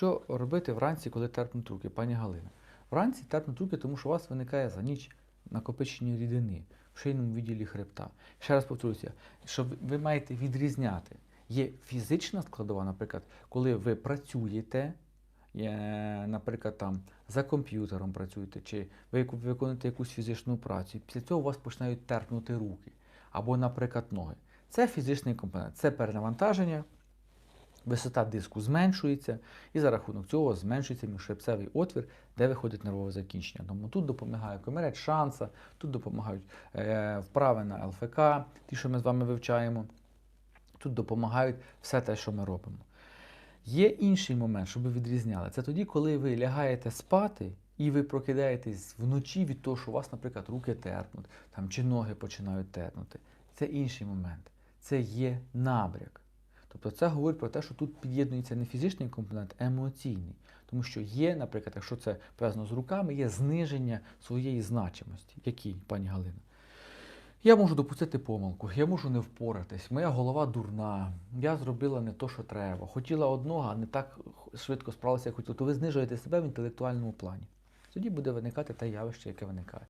Що робити вранці, коли терпнуть руки, пані Галина? Вранці терпнуть руки, тому що у вас виникає за ніч накопичення рідини в шийному відділі хребта. Ще раз повторюся, що ви- маєте відрізняти. Є фізична складова, наприклад, коли ви працюєте, наприклад, там за комп'ютером працюєте, чи ви виконуєте якусь фізичну працю, після цього у вас починають терпнути руки або, наприклад, ноги. Це фізичний компонент, це перенавантаження, висота диску зменшується, і за рахунок цього зменшується міжхребцевий отвір, де виходить нервове закінчення. Тому тут допомагає комірець шанса, тут допомагають е, вправи на ЛФК, ті, що ми з вами вивчаємо. Тут допомагають все те, що ми робимо. Є інший момент, щоб ви відрізняли. Це тоді, коли ви лягаєте спати і ви прокидаєтесь вночі від того, що у вас, наприклад, руки терпнуть, там, чи ноги починають терпнути. Це інший момент. Це є набряк. Тобто це говорить про те, що тут під'єднується не фізичний компонент, а емоційний. Тому що є, наприклад, якщо це пов'язано з руками, є зниження своєї значимості. Який, пані Галина? Я можу допустити помилку, я можу не впоратись, моя голова дурна, я зробила не то, що треба. Хотіла одного, а не так швидко справилася, як хотіла. То ви знижуєте себе в інтелектуальному плані. Тоді буде виникати те явище, яке виникає.